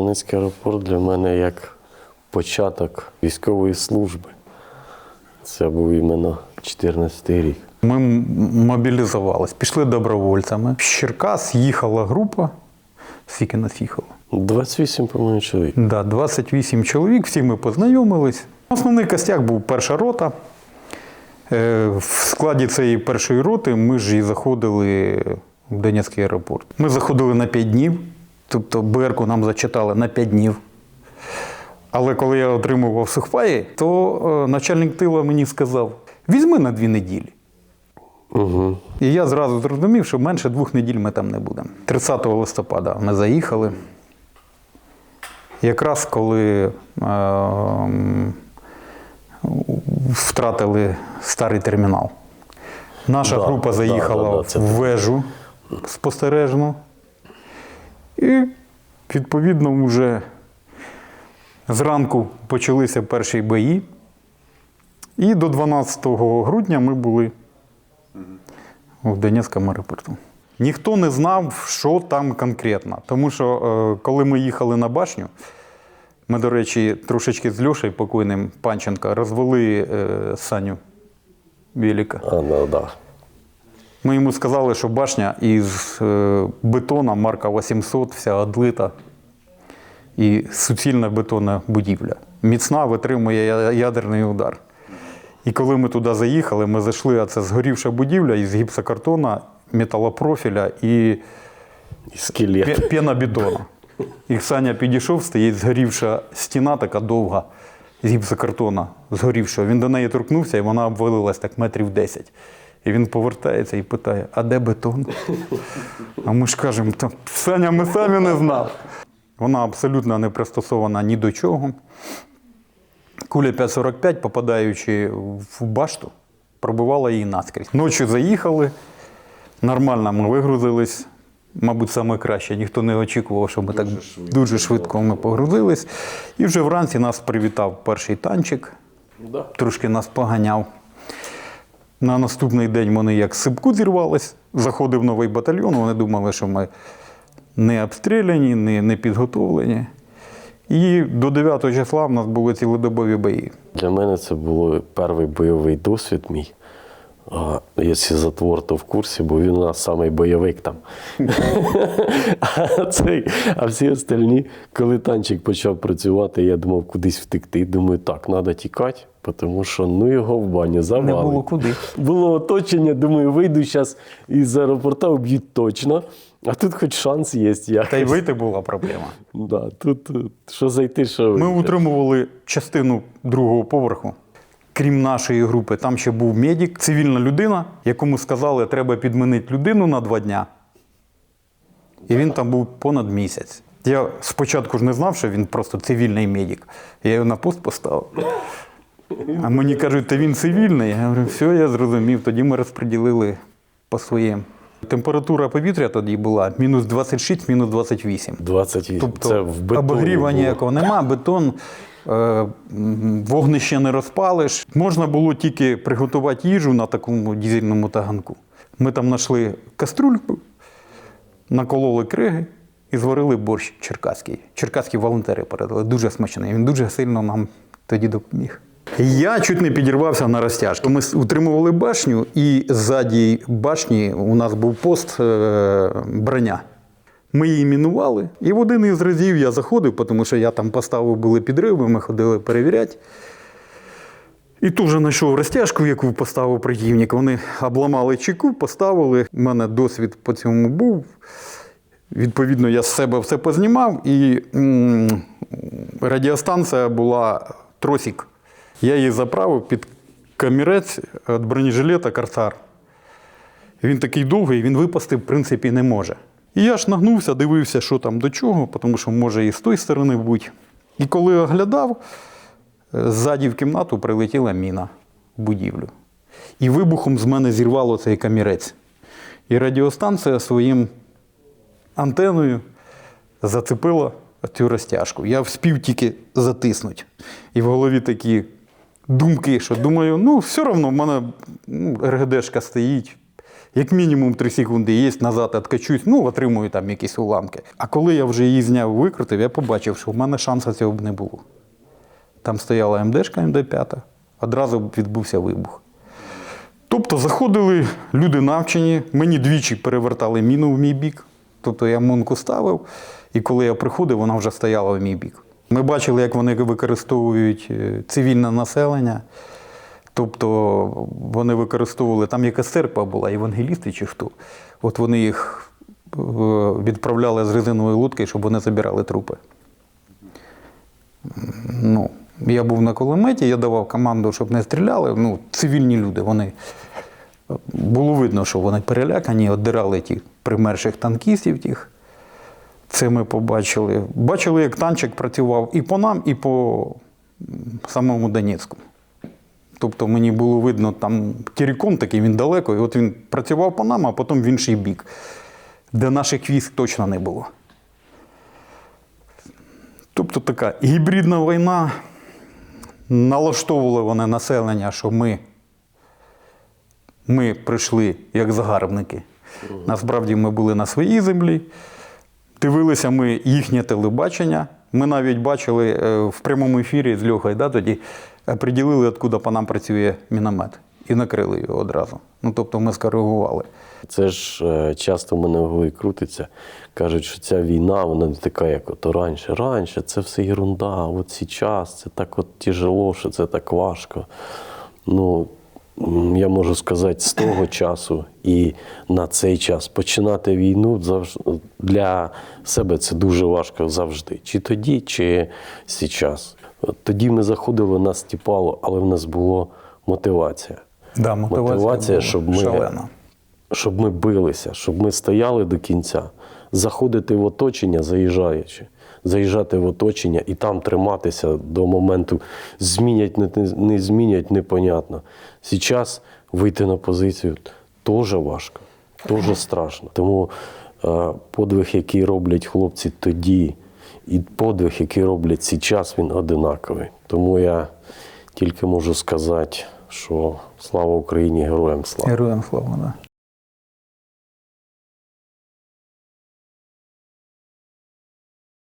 Донецький аеропорт для мене як початок військової служби. Це був іменно 14 рік. Ми м- мобілізувались, пішли добровольцями. З Черкас їхала група. Скільки нас їхало? 28, по-моєму, чоловік. Да, 28 чоловік, всі ми познайомились. Основний костяк був перша рота. Е, В складі цієї першої роти ми ж і заходили в Донецький аеропорт. Ми заходили на 5 днів, тобто БРКу нам зачитали на 5 днів. Але коли я отримував сухпаї, то е, начальник тила мені сказав: візьми на дві неділі. Угу. І я зразу зрозумів, що менше двох неділь ми там не будемо. 30 листопада ми заїхали. Якраз коли е, м, втратили старий термінал. Наша Да, група заїхала да, да, в вежу спостережну. І, відповідно, вже зранку почалися перші бої. І до 12 грудня ми були в Донецькому аеропорту. Ніхто не знав, що там конкретно. Тому що е, коли ми їхали на башню, ми, до речі, трошечки з Льошею покойним Панченка розвели е, Саню Велика. А, да, да. Ми йому сказали, що башня із е, бетона марка 800, вся одлита і суцільна бетонна будівля. Міцна витримує ядерний удар. І коли ми туди заїхали, ми зайшли, а це згорівша будівля із гіпсокартона, металопрофіля і І скелет. пенобетона. І Саня підійшов, стоїть згорівша стіна, така довга, з гіпсокартона, згорівша. Він до неї торкнувся, і вона обвалилась так метрів 10. І він повертається і питає: а де бетон? А ми ж кажемо, «Та, Саня, ми самі не знали. Вона абсолютно не пристосована ні до чого. Куля 5,45, попадаючи в башту, пробивала її наскрізь. Ночі заїхали, нормально ми вигрузились. Мабуть, саме краще. Ніхто не очікував, що ми так дуже швидко ми погрузились. І вже вранці нас привітав перший танчик, Да. трошки нас поганяв. На наступний день вони як сипку зірвались, заходив новий батальйон. Вони думали, що ми не обстріляні, не, не підготовлені. І до 9 числа в нас були цілодобові бої. Для мене це був перший бойовий досвід мій. А, якщо затвор, то в курсі, бо він у нас самий бойовик там. а, цей, а всі остальні, коли танчик почав працювати, я думав кудись втекти. Думаю, так, треба тікати, тому що ну його в баню завалить. Не було куди. Було оточення, думаю, вийду зараз із аеропорта, вб'ють точно. А тут хоч шанс є. якось. Та й вийти була проблема. Да, тут, е, що зайти, що Ми вийти. утримували частину другого поверху. Крім нашої групи, там ще був медик, цивільна людина, якому сказали, треба підмінити людину на два дня. І він там був понад місяць. Я спочатку ж не знав, що він просто цивільний медик. Я його на пост поставив. А мені кажуть, та він цивільний. Я говорю, все, я зрозумів. Тоді ми розподілили по своєму. Температура повітря тоді була мінус 26, мінус 28. 28. Тобто це в бетоні обогріва було. ніякого нема, бетон, вогнище не розпалиш. Можна було тільки приготувати їжу на такому дізельному таганку. Ми там знайшли каструльку, накололи криги і зварили борщ черкаський. Черкаські волонтери передали. Дуже смачний. Він дуже сильно нам тоді допоміг. Я чуть не підірвався на розтяжку. Ми утримували башню, і ззаді башні у нас був пост е, броня. Ми її мінували. І в один із разів я заходив, тому що я там поставив були підриви, ми ходили перевіряти. І тут же знайшов розтяжку, яку поставив противник. Вони обламали чеку, поставили. У мене досвід по цьому був. Відповідно, я з себе все познімав, і радіостанція була тросик. Я її заправив під камірець від бронежилета Корсар. Він такий довгий, він випасти, в принципі, не може. І я ж нагнувся, дивився, що там до чого, тому що може і з тої сторони бути. І коли оглядав, е, ззаді в кімнату прилетіла міна в будівлю. І вибухом з мене зірвало цей камірець. І радіостанція своїм антеною зацепила цю розтяжку. Я вспів тільки затиснути. І в голові такі думки, що думаю, ну, все одно в мене РГДшка стоїть. Як мінімум 3 секунди є, назад откачусь, ну, отримую там якісь уламки. А коли я вже її зняв, викрутив, я побачив, що в мене шансу цього б не було. Там стояла МДшка МД-5, одразу відбувся вибух. Тобто заходили люди навчені, мені двічі перевертали міну в мій бік. Тобто я монку ставив, і коли я приходив, вона вже стояла в мій бік. Ми бачили, як вони використовують е, цивільне населення. Тобто вони використовували, там якась церква була, євангелісти чи хто. От вони їх е, відправляли з резинової лодки, щоб вони забирали трупи. Ну, я був на кулеметі, я давав команду, щоб не стріляли. Ну, цивільні люди, вони було видно, що вони перелякані, оддирали тих примерших танкістів тих. Це ми побачили. Бачили, як танчик працював і по нам, і по самому Донецьку. Тобто мені було видно, там Кірікон такий, він далеко, і от він працював по нам, а потім в інший бік, де наших військ точно не було. Тобто така гібридна війна. Налаштовували вони населення, що ми, ми прийшли як загарбники. Насправді ми були на своїй землі. Дивилися ми їхнє телебачення. Ми навіть бачили е, в прямому ефірі з Льохою, да, тоді приділили, откуда по нам працює міномет. І накрили його одразу. Ну, тобто ми скоригували. Це ж е, часто в мене в голові крутиться. Кажуть, що ця війна, вона не така, як от раніше. Раніше це все ерунда, от зараз це так от тяжело, що це так важко. Ну, я можу сказати, з того часу і на цей час починати війну завжди для себе це дуже важко завжди. Чи тоді, чи зараз. От Тоді ми заходили, нас тіпало, але в нас була мотивація. Да, мотивація, Мотивація, була щоб ми- шалена. щоб ми билися, щоб ми стояли до кінця, заходити в оточення, заїжджаючи, заїжджати в оточення і там триматися до моменту змінять, не, не змінять, непонятно. Зараз вийти на позицію теж важко, теж страшно. Тому е, подвиг, який роблять хлопці тоді, і подвиг, який роблять зараз, він одинаковий. Тому я тільки можу сказати, що слава Україні, героям слава. Героям слава. Да.